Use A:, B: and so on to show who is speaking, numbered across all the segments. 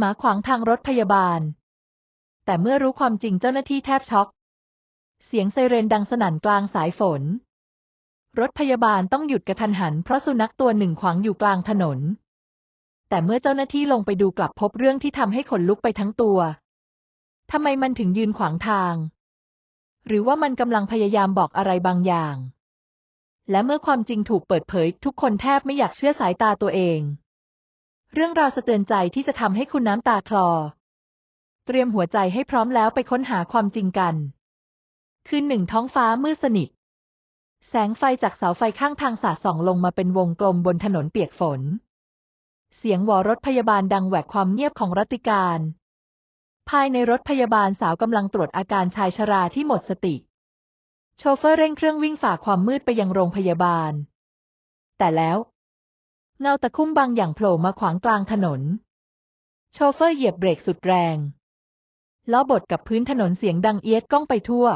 A: หมาขวางทางรถพยาบาล แต่เมื่อรู้ความจริงเจ้าหน้าที่แทบช็อก เสียงไซเรนดังสนั่นกลางสายฝน รถพยาบาลต้องหยุดกระทันหันเพราะสุนัขตัวหนึ่งขวางอยู่กลางถนน แต่เมื่อเจ้าหน้าที่ลงไปดูกลับพบเรื่องที่ทำให้ขนลุกไปทั้งตัวทำไมมันถึงยืนขวางทาง หรือว่ามันกำลังพยายามบอกอะไรบางอย่าง และเมื่อความจริงถูกเปิดเผย ทุกคนแทบไม่อยากเชื่อสายตาตัวเอง เรื่องราวสะเตือนใจที่จะทำให้คุณน้ำตาคลอ เตรียมหัวใจให้พร้อมแล้วไปค้นหาความจริงกัน คืนหนึ่งท้องฟ้ามืดสนิท แสงไฟจากเสาไฟข้างทางสาดส่องลงมาเป็นวงกลมบนถนนเปียกฝน เสียงวอรถพยาบาลดังแหวกความเงียบของรัตติการ ภายในรถพยาบาลสาวกำลังตรวจอาการชายชราที่หมดสติ โชเฟอร์เร่งเครื่องวิ่งฝ่าความมืดไปยังโรงพยาบาล แต่แล้ว เงาตะคุ่มบางอย่างโผล่มาขวางกลางถนน โชเฟอร์เหยียบเบรกสุดแรงล้อบดกับพื้นถนนเสียงดังเอียดก้องไปทั่ว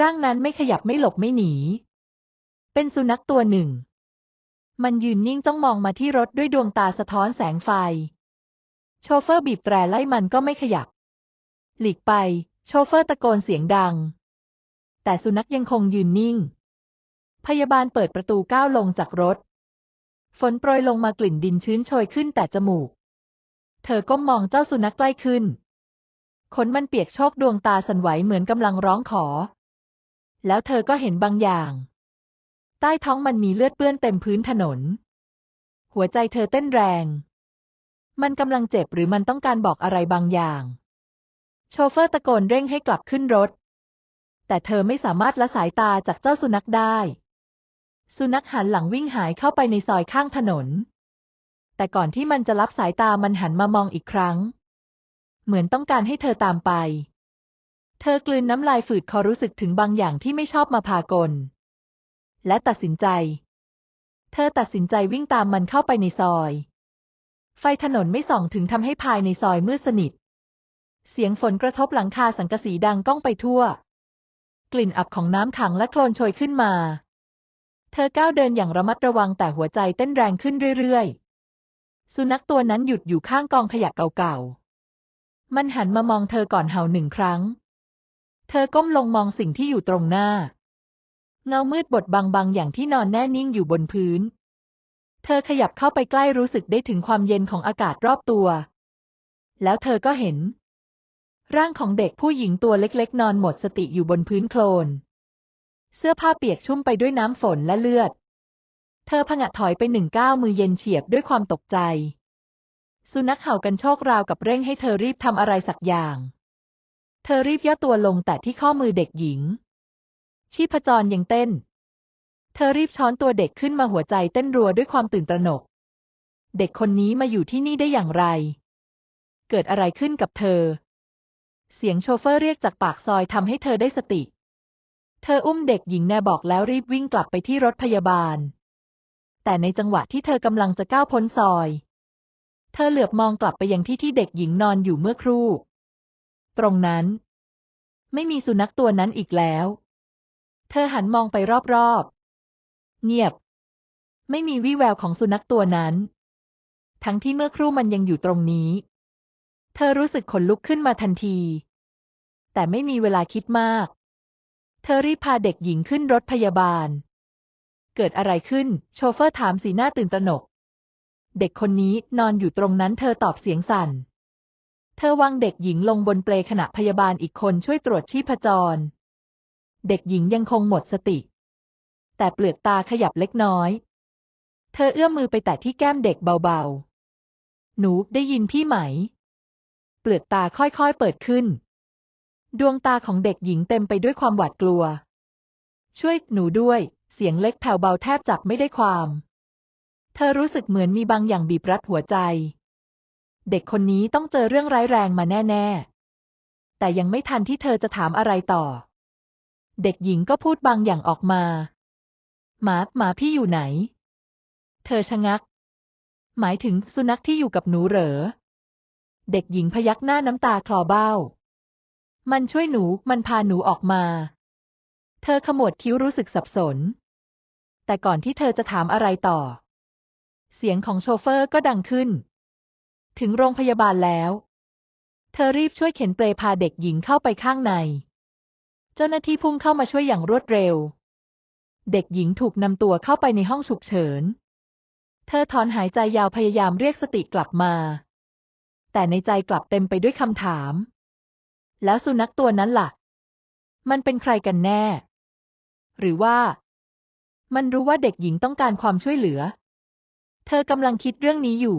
A: ร่างนั้นไม่ขยับไม่หลบไม่หนี เป็นสุนัขตัวหนึ่ง มันยืนนิ่งจ้องมองมาที่รถด้วยดวงตาสะท้อนแสงไฟ โชเฟอร์บีบแตรไล่มันก็ไม่ขยับ หลีกไป โชเฟอร์ตะโกนเสียงดัง แต่สุนัขยังคงยืนนิ่ง พยาบาลเปิดประตูก้าวลงจากรถ ฝนโปรยลงมากลิ่นดินชื้นโชยขึ้นแต่จมูก เธอก้มมองเจ้าสุนัขใกล้ขึ้น ขนมันเปียกโชกดวงตาสั่นไหวเหมือนกำลังร้องขอ แล้วเธอก็เห็นบางอย่าง ใต้ท้องมันมีเลือดเปื้อนเต็มพื้นถนน หัวใจเธอเต้นแรง มันกำลังเจ็บหรือมันต้องการบอกอะไรบางอย่าง โชเฟอร์ตะโกนเร่งให้กลับขึ้นรถ แต่เธอไม่สามารถละสายตาจากเจ้าสุนัขได้ สุนัขหันหลังวิ่งหายเข้าไปในซอยข้างถนน แต่ก่อนที่มันจะรับสายตามันหันมามองอีกครั้ง เหมือนต้องการให้เธอตามไป เธอกลืนน้ำลายฝืดคอรู้สึกถึงบางอย่างที่ไม่ชอบมาพากล และตัดสินใจ เธอตัดสินใจวิ่งตามมันเข้าไปในซอย ไฟถนนไม่ส่องถึงทำให้ภายในซอยมืดสนิท เสียงฝนกระทบหลังคาสังกะสีดังก้องไปทั่ว กลิ่นอับของน้ำขังและโคลนโชยขึ้นมา เธอก้าวเดินอย่างระมัดระวังแต่หัวใจเต้นแรงขึ้นเรื่อยๆ สุนัขตัวนั้นหยุดอยู่ข้างกองขยะเก่าๆ มันหันมามองเธอก่อนเห่าหนึ่งครั้ง เธอก้มลงมองสิ่งที่อยู่ตรงหน้า เงามืดบดบางๆ อย่างที่นอนแน่นิ่งอยู่บนพื้น เธอขยับเข้าไปใกล้รู้สึกได้ถึงความเย็นของอากาศรอบตัว แล้วเธอก็เห็น ร่างของเด็กผู้หญิงตัวเล็กๆ นอนหมดสติอยู่บนพื้นโคลน เสื้อผ้าเปียกชุ่มไปด้วยน้ำฝนและเลือด เธอผงะถอยไปหนึ่งก้าวมือเย็นเฉียบด้วยความตกใจ สุนัขเห่ากันโชคราวกับเร่งให้เธอรีบทำอะไรสักอย่าง เธอรีบย่อตัวลงแต่ที่ข้อมือเด็กหญิง ชีพจรยังเต้น เธอรีบช้อนตัวเด็กขึ้นมาหัวใจเต้นรัวด้วยความตื่นตระหนก เด็กคนนี้มาอยู่ที่นี่ได้อย่างไร เกิดอะไรขึ้นกับเธอ เสียงโชเฟอร์เรียกจากปากซอยทำให้เธอได้สติ เธออุ้มเด็กหญิงแนบอกแล้วรีบวิ่งกลับไปที่รถพยาบาล แต่ในจังหวะที่เธอกำลังจะก้าวพ้นซอย เธอเหลือบมองกลับไปยังที่ที่เด็กหญิงนอนอยู่เมื่อครู่ ตรงนั้น ไม่มีสุนัขตัวนั้นอีกแล้ว เธอหันมองไปรอบๆ เงียบ ไม่มีวี่แววของสุนัขตัวนั้น ทั้งที่เมื่อครู่มันยังอยู่ตรงนี้ เธอรู้สึกขนลุกขึ้นมาทันที แต่ไม่มีเวลาคิดมาก เธอรีบพาเด็กหญิงขึ้นรถพยาบาล เกิดอะไรขึ้น โชเฟอร์ถามสีหน้าตื่นตระหนก เด็กคนนี้นอนอยู่ตรงนั้นเธอตอบเสียงสั่น เธอวางเด็กหญิงลงบนเปลขณะพยาบาลอีกคนช่วยตรวจชีพจร เด็กหญิงยังคงหมดสติ แต่เปลือกตาขยับเล็กน้อย เธอเอื้อมมือไปแตะที่แก้มเด็กเบาๆ หนูได้ยินพี่ไหม เปลือกตาค่อยๆเปิดขึ้น ดวงตาของเด็กหญิงเต็มไปด้วยความหวาดกลัว ช่วยหนูด้วย เสียงเล็กแผ่วเบาแทบจับไม่ได้ความ เธอรู้สึกเหมือนมีบางอย่างบีบรัดหัวใจ เด็กคนนี้ต้องเจอเรื่องร้ายแรงมาแน่ ๆ แต่ยังไม่ทันที่เธอจะถามอะไรต่อ เด็กหญิงก็พูดบางอย่างออกมา หมาหมาพี่อยู่ไหน เธอชะงัก หมายถึงสุนัขที่อยู่กับหนูเหรอ เด็กหญิงพยักหน้าน้ำตาคลอเบ้า มันช่วยหนู มันพาหนูออกมา เธอขมวดคิ้วรู้สึกสับสน แต่ก่อนที่เธอจะถามอะไรต่อ เสียงของโชเฟอร์ก็ดังขึ้น ถึงโรงพยาบาลแล้ว เธอรีบช่วยเข็นเปลพาเด็กหญิงเข้าไปข้างใน เจ้าหน้าที่พุ่งเข้ามาช่วยอย่างรวดเร็ว เด็กหญิงถูกนำตัวเข้าไปในห้องฉุกเฉิน เธอถอนหายใจยาวพยายามเรียกสติกลับมา แต่ในใจกลับเต็มไปด้วยคำถาม แล้วสุนัขตัวนั้นล่ะ มันเป็นใครกันแน่ หรือว่า มันรู้ว่าเด็กหญิงต้องการความช่วยเหลือ เธอกำลังคิดเรื่องนี้อยู่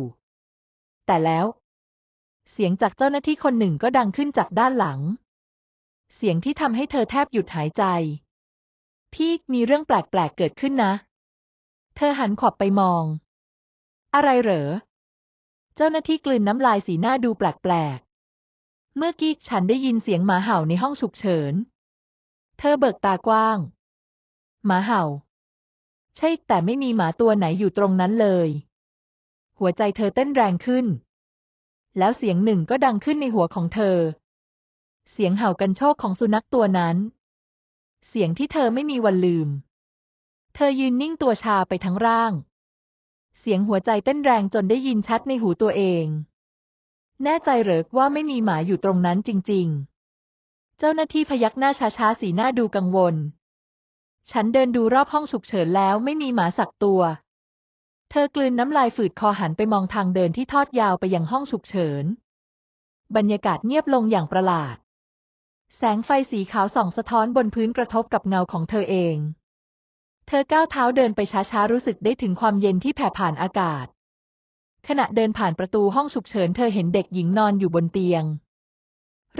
A: แต่แล้ว เสียงจากเจ้าหน้าที่คนหนึ่งก็ดังขึ้นจากด้านหลัง เสียงที่ทำให้เธอแทบหยุดหายใจ พี่มีเรื่องแปลกๆเกิดขึ้นนะ เธอหันขอบไปมอง อะไรเหรอ เจ้าหน้าที่กลืนน้ำลายสีหน้าดูแปลกๆ เมื่อกี้ฉันได้ยินเสียงหมาเห่าในห้องฉุกเฉิน เธอเบิกตากว้าง หมาเห่า ใช่แต่ไม่มีหมาตัวไหนอยู่ตรงนั้นเลย หัวใจเธอเต้นแรงขึ้น แล้วเสียงหนึ่งก็ดังขึ้นในหัวของเธอ เสียงเห่ากันโชคของสุนัขตัวนั้น เสียงที่เธอไม่มีวันลืม เธอยืนนิ่งตัวชาไปทั้งร่าง เสียงหัวใจเต้นแรงจนได้ยินชัดในหูตัวเอง แน่ใจเหรอว่าไม่มีหมาอยู่ตรงนั้นจริง ๆ เจ้าหน้าที่พยักหน้าช้าๆ สีหน้าดูกังวล ฉันเดินดูรอบห้องฉุกเฉินแล้วไม่มีหมาสักตัว เธอกลืนน้ำลายฝืดคอหันไปมองทางเดินที่ทอดยาวไปยังห้องฉุกเฉิน บรรยากาศเงียบลงอย่างประหลาด แสงไฟสีขาวส่องสะท้อนบนพื้นกระทบกับเงาของเธอเอง เธอก้าวเท้าเดินไปช้าๆ รู้สึกได้ถึงความเย็นที่แผ่ผ่านอากาศ ขณะเดินผ่านประตูห้องฉุกเฉินเธอเห็นเด็กหญิงนอนอยู่บนเตียง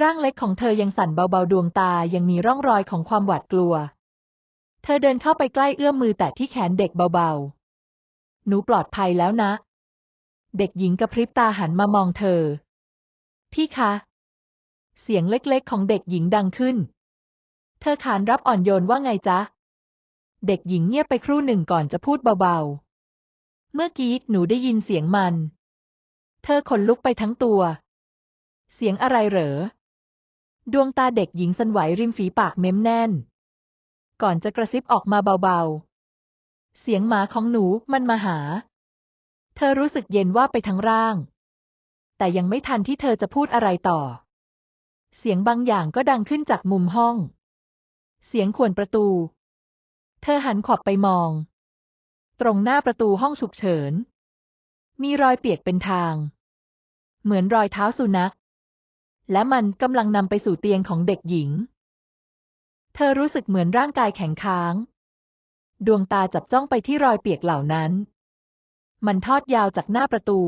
A: ร่างเล็กของเธอยังสั่นเบาๆดวงตายังมีร่องรอยของความหวาดกลัว เธอเดินเข้าไปใกล้เอื้อมมือแตะที่แขนเด็กเบาๆ หนูปลอดภัยแล้วนะ เด็กหญิงกระพริบตาหันมามองเธอ พี่คะ เสียงเล็กๆของเด็กหญิงดังขึ้น เธอขานรับอ่อนโยนว่าไงจ๊ะ เด็กหญิงเงียบไปครู่หนึ่งก่อนจะพูดเบาๆ เมื่อกี้หนูได้ยินเสียงมัน เธอขนลุกไปทั้งตัว เสียงอะไรเหรอ ดวงตาเด็กหญิงสันไหวริมฝีปากเม้มแน่น ก่อนจะกระซิบออกมาเบาๆ เสียงหมาของหนูมันมาหา เธอรู้สึกเย็นว่าไปทั้งร่าง แต่ยังไม่ทันที่เธอจะพูดอะไรต่อ เสียงบางอย่างก็ดังขึ้นจากมุมห้อง เสียงขวนประตู เธอหันขอบไปมอง ตรงหน้าประตูห้องฉุกเฉิน มีรอยเปียกเป็นทาง เหมือนรอยเท้าสุนัข และมันกำลังนำไปสู่เตียงของเด็กหญิง เธอรู้สึกเหมือนร่างกายแข็งค้าง ดวงตาจับจ้องไปที่รอยเปียกเหล่านั้น มันทอดยาวจากหน้าประตู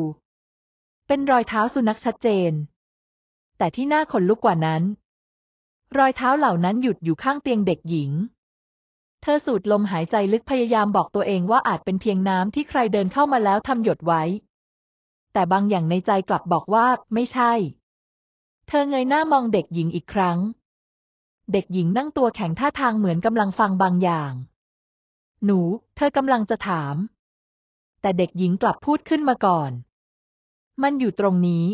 A: เป็นรอยเท้าสุนัขชัดเจน แต่ที่น่าขนลุกกว่านั้น รอยเท้าเหล่านั้นหยุดอยู่ข้างเตียงเด็กหญิง เธอสูดลมหายใจลึกพยายามบอกตัวเองว่าอาจเป็นเพียงน้ำที่ใครเดินเข้ามาแล้วทำหยดไว้ แต่บางอย่างในใจกลับบอกว่าไม่ใช่ เธอเงยหน้ามองเด็กหญิงอีกครั้ง เด็กหญิงนั่งตัวแข็งท่าทางเหมือนกำลังฟังบางอย่าง หนู เธอกำลังจะถาม แต่เด็กหญิงกลับพูดขึ้นมาก่อน มันอยู่ตรงนี้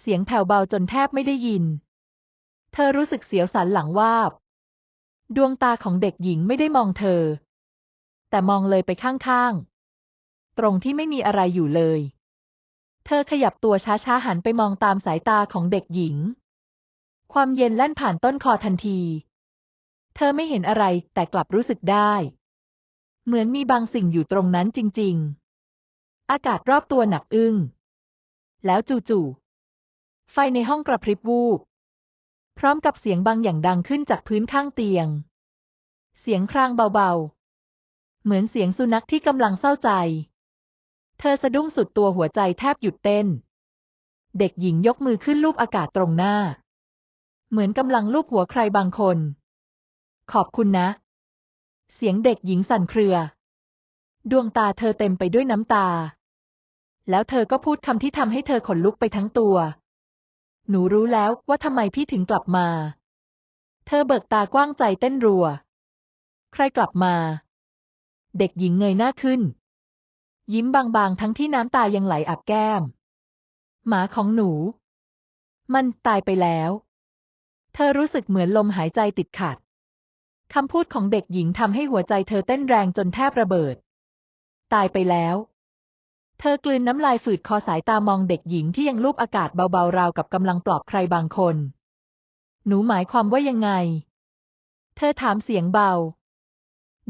A: เสียงแผ่วเบาจนแทบไม่ได้ยิน เธอรู้สึกเสียวสันหลังวาบ ดวงตาของเด็กหญิงไม่ได้มองเธอ แต่มองเลยไปข้างๆ ตรงที่ไม่มีอะไรอยู่เลย เธอขยับตัวช้าๆหันไปมองตามสายตาของเด็กหญิง ความเย็นแล่นผ่านต้นคอทันที เธอไม่เห็นอะไรแต่กลับรู้สึกได้ เหมือนมีบางสิ่งอยู่ตรงนั้นจริง ๆ อากาศรอบตัวหนักอึ้ง แล้วจู่ๆ ไฟในห้องกระพริบวูบ ร้อมกับเสียงบางอย่างดังขึ้นจากพื้นข้างเตียง เสียงครางเบาๆ เหมือนเสียงสุนัขที่กำลังเศร้าใจ เธอสะดุ้งสุดตัวหัวใจแทบหยุดเต้น เด็กหญิงยกมือขึ้นลูบอากาศตรงหน้า เหมือนกำลังลูบหัวใครบางคน ขอบคุณนะ เสียงเด็กหญิงสั่นเครือ ดวงตาเธอเต็มไปด้วยน้ำตา แล้วเธอก็พูดคำที่ทำให้เธอขนลุกไปทั้งตัว หนูรู้แล้วว่าทำไมพี่ถึงกลับมา เธอเบิกตากว้างใจเต้นรัว ใครกลับมา เด็กหญิงเงยหน้าขึ้น ยิ้มบางๆ ทั้งที่น้ำตายังไหลอาบแก้ม หมาของหนู มันตายไปแล้ว เธอรู้สึกเหมือนลมหายใจติดขัดคำพูดของเด็กหญิงทำให้หัวใจเธอเต้นแรงจนแทบระเบิด ตายไปแล้ว เธอกลืนน้ำลายฝืดคอสายตามองเด็กหญิงที่ยังลูบอากาศเบาๆราวกับกำลังปลอบใครบางคน หนูหมายความว่ายังไง เธอถามเสียงเบา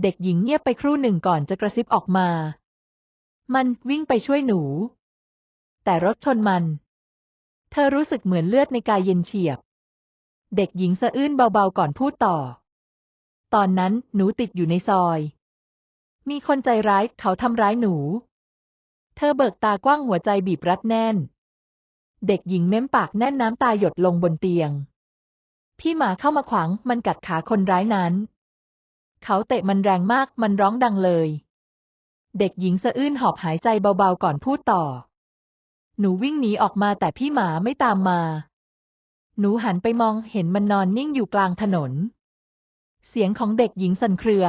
A: เด็กหญิงเงียบไปครู่หนึ่งก่อนจะกระซิบออกมา มันวิ่งไปช่วยหนู แต่รถชนมัน เธอรู้สึกเหมือนเลือดในกายเย็นเฉียบ เด็กหญิงสะอื้นเบาๆก่อนพูดต่อ ตอนนั้นหนูติดอยู่ในซอย มีคนใจร้ายเขาทำร้ายหนู ธอเบิกตากว้างหัวใจบีบรัดแน่น เด็กหญิงเม้มปากแน่นน้ำตาหยดลงบนเตียง พี่หมาเข้ามาขวางมันกัดขาคนร้ายนั้น เขาเตะมันแรงมากมันร้องดังเลย เด็กหญิงสะอื้นหอบหายใจเบาๆก่อนพูดต่อ หนูวิ่งหนีออกมาแต่พี่หมาไม่ตามมา หนูหันไปมองเห็นมันนอนนิ่งอยู่กลางถนน เสียงของเด็กหญิงสั่นเครือ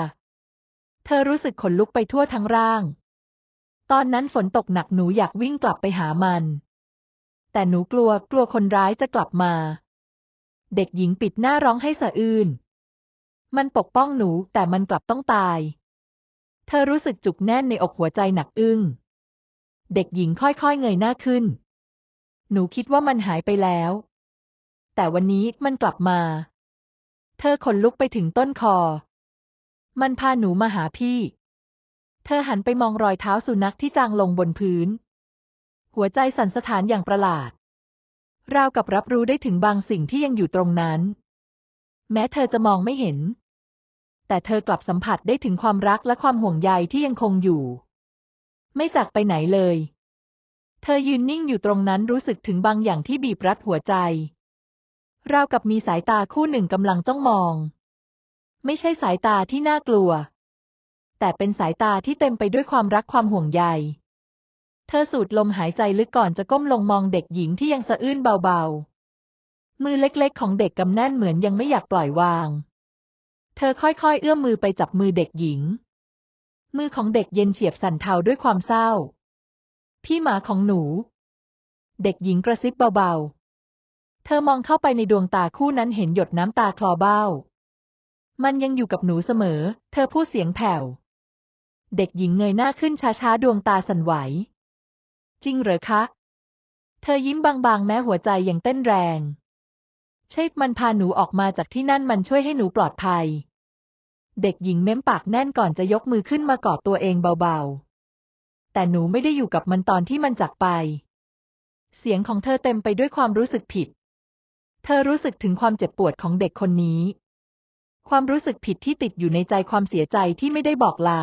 A: เธอรู้สึกขนลุกไปทั่วทั้งร่าง ตอนนั้นฝนตกหนักหนูอยากวิ่งกลับไปหามัน แต่หนูกลัวกลัวคนร้ายจะกลับมา เด็กหญิงปิดหน้าร้องให้สะอื้น มันปกป้องหนูแต่มันกลับต้องตาย เธอรู้สึกจุกแน่นในอกหัวใจหนักอึ้ง เด็กหญิงค่อยๆเงยหน้าขึ้น หนูคิดว่ามันหายไปแล้ว แต่วันนี้มันกลับมา เธอขนลุกไปถึงต้นคอ มันพาหนูมาหาพี่ เธอหันไปมองรอยเท้าสุนัขที่จางลงบนพื้น หัวใจสั่นสะท้านอย่างประหลาด ราวกับรับรู้ได้ถึงบางสิ่งที่ยังอยู่ตรงนั้น แม้เธอจะมองไม่เห็น แต่เธอกลับสัมผัสได้ถึงความรักและความห่วงใยที่ยังคงอยู่ ไม่จากไปไหนเลย เธอยืนนิ่งอยู่ตรงนั้นรู้สึกถึงบางอย่างที่บีบรัดหัวใจ ราวกับมีสายตาคู่หนึ่งกำลังจ้องมอง ไม่ใช่สายตาที่น่ากลัว แต่เป็นสายตาที่เต็มไปด้วยความรักความห่วงใย เธอสูดลมหายใจลึกก่อนจะก้มลงมองเด็กหญิงที่ยังสะอื้นเบาๆ มือเล็กๆ ของเด็กกำแน่นเหมือนยังไม่อยากปล่อยวาง เธอค่อยๆ เอื้อมมือไปจับมือเด็กหญิง มือของเด็กเย็นเฉียบสั่นเทาด้วยความเศร้า พี่หมาของหนู เด็กหญิงกระซิบเบาๆ เธอมองเข้าไปในดวงตาคู่นั้นเห็นหยดน้ำตาคลอเบ้ามันยังอยู่กับหนูเสมอ เธอพูดเสียงแผ่ว เด็กหญิงเงยหน้าขึ้นช้าๆ ดวงตาสั่นไหว จริงเหรอคะ เธอยิ้มบางๆ แม้หัวใจยังเต้นแรงใช่มันพาหนูออกมาจากที่นั่นมันช่วยให้หนูปลอดภัย เด็กหญิงเม้มปากแน่นก่อนจะยกมือขึ้นมากอดตัวเองเบาๆ แต่หนูไม่ได้อยู่กับมันตอนที่มันจากไป เสียงของเธอเต็มไปด้วยความรู้สึกผิด เธอรู้สึกถึงความเจ็บปวดของเด็กคนนี้ ความรู้สึกผิดที่ติดอยู่ในใจความเสียใจที่ไม่ได้บอกลา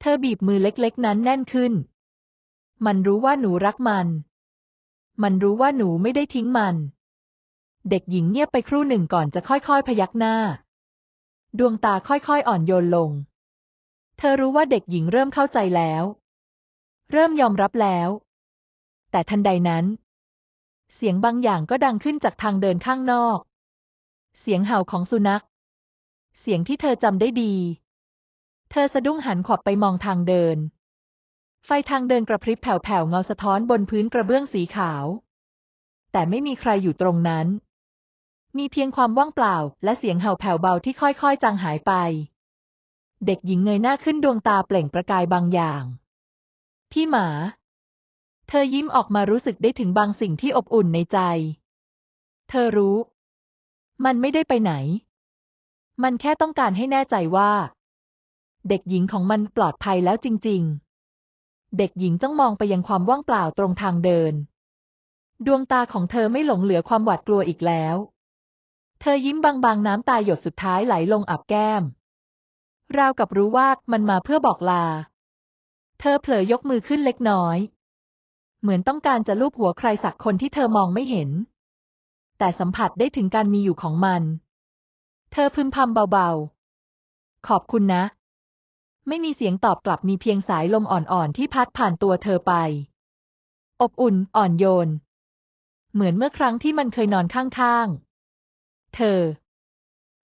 A: เธอบีบมือเล็กๆ นั้นแน่นขึ้น มันรู้ว่าหนูรักมัน มันรู้ว่าหนูไม่ได้ทิ้งมัน เด็กหญิงเงียบไปครู่หนึ่งก่อนจะค่อยๆ พยักหน้า ดวงตาค่อยๆ อ่อนโยนลง เธอรู้ว่าเด็กหญิงเริ่มเข้าใจแล้ว เริ่มยอมรับแล้ว แต่ทันใดนั้น เสียงบางอย่างก็ดังขึ้นจากทางเดินข้างนอก เสียงเห่าของสุนัข เสียงที่เธอจำได้ดี เธอสะดุ้งหันขวับไปมองทางเดิน ไฟทางเดินกระพริบแผ่วๆเงาสะท้อนบนพื้นกระเบื้องสีขาว แต่ไม่มีใครอยู่ตรงนั้น มีเพียงความว่างเปล่า และเสียงเห่าแผ่วเบาที่ค่อยๆจางหายไป เด็กหญิงเงยหน้าขึ้นดวงตาเปล่งประกายบางอย่าง พี่หมา เธอยิ้มออกมารู้สึกได้ถึงบางสิ่งที่อบอุ่นในใจ เธอรู้ มันไม่ได้ไปไหนมันแค่ต้องการให้แน่ใจว่า เด็กหญิงของมันปลอดภัยแล้วจริง ๆ เด็กหญิงจ้องมองไปยังความว่างเปล่าตรงทางเดิน ดวงตาของเธอไม่หลงเหลือความหวาดกลัวอีกแล้ว เธอยิ้มบางๆ น้ำตาหยดสุดท้ายไหลลงอับแก้ม ราวกับรู้ว่ามันมาเพื่อบอกลา เธอเผลอยกมือขึ้นเล็กน้อย เหมือนต้องการจะลูบหัวใครสักคนที่เธอมองไม่เห็น แต่สัมผัสได้ถึงการมีอยู่ของมัน เธอพึมพำเบาๆขอบคุณนะ ไม่มีเสียงตอบกลับมีเพียงสายลมอ่อนๆที่พัดผ่านตัวเธอไป อบอุ่นอ่อนโยน เหมือนเมื่อครั้งที่มันเคยนอนข้างๆ เธอ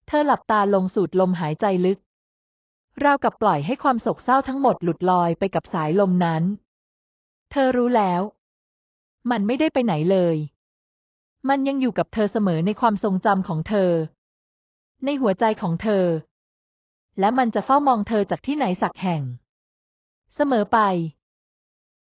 A: เธอหลับตาลงสูดลมหายใจลึก ราวกับปล่อยให้ความโศกเศร้าทั้งหมดหลุดลอยไปกับสายลมนั้น เธอรู้แล้ว มันไม่ได้ไปไหนเลย มันยังอยู่กับเธอเสมอในความทรงจำของเธอ ในหัวใจของเธอ และมันจะเฝ้ามองเธอจากที่ไหนสักแห่ง เสมอไป